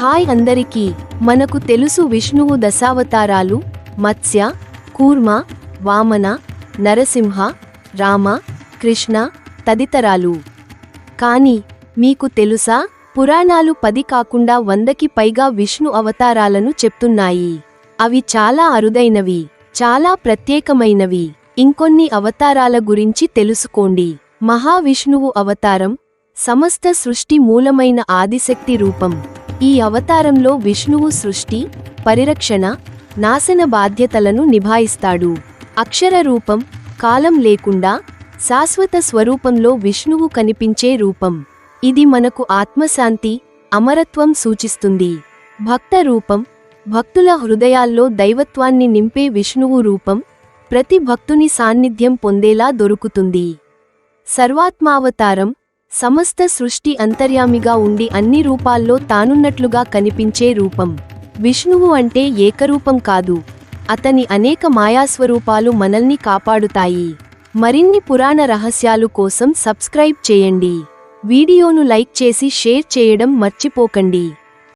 Hi అందరికీ. మనకు తెలుసు విష్ణువు దశావతారాలు మత్స్య కూర్మ వామన నరసింహ రామ కృష్ణ తదితరాలు. కానీ మీకు తెలుసా? పురాణాలు పది కాకుండా వందకి పైగా విష్ణు అవతారాలను చెప్తున్నాయి. అవి చాలా అరుదైనవి చాలా ప్రత్యేకమైనవి. ఇంకొన్ని అవతారాల గురించి తెలుసుకోండి. మహావిష్ణువు అవతారం సమస్త సృష్టి మూలమైన ఆదిశక్తి రూపం. ఈ అవతారంలో విష్ణువు సృష్టి పరిరక్షణ నాశన బాధ్యతలను నిభాయిస్తాడు. అక్షర రూపం కాలం లేకుండా శాశ్వత స్వరూపంలో విష్ణువు కనిపించే రూపం. ఇది మనకు ఆత్మశాంతి అమరత్వం సూచిస్తుంది. భక్త రూపం భక్తుల హృదయాల్లో దైవత్వాన్ని నింపే విష్ణువు రూపం ప్రతి భక్తుని సాన్నిధ్యం పొందేలా దొరుకుతుంది. సర్వాత్మావతారం సమస్త సృష్టి అంతర్యామిగా ఉండి అన్ని రూపాల్లో తానున్నట్లుగా కనిపించే రూపం. విష్ణువు అంటే ఏకరూపం కాదు. అతని అనేక మాయాస్వరూపాలు మనల్ని కాపాడుతాయి. మరిన్ని పురాణ రహస్యాలు కోసం సబ్స్క్రైబ్ చేయండి. వీడియోను లైక్ చేసి షేర్ చేయడం మర్చిపోకండి.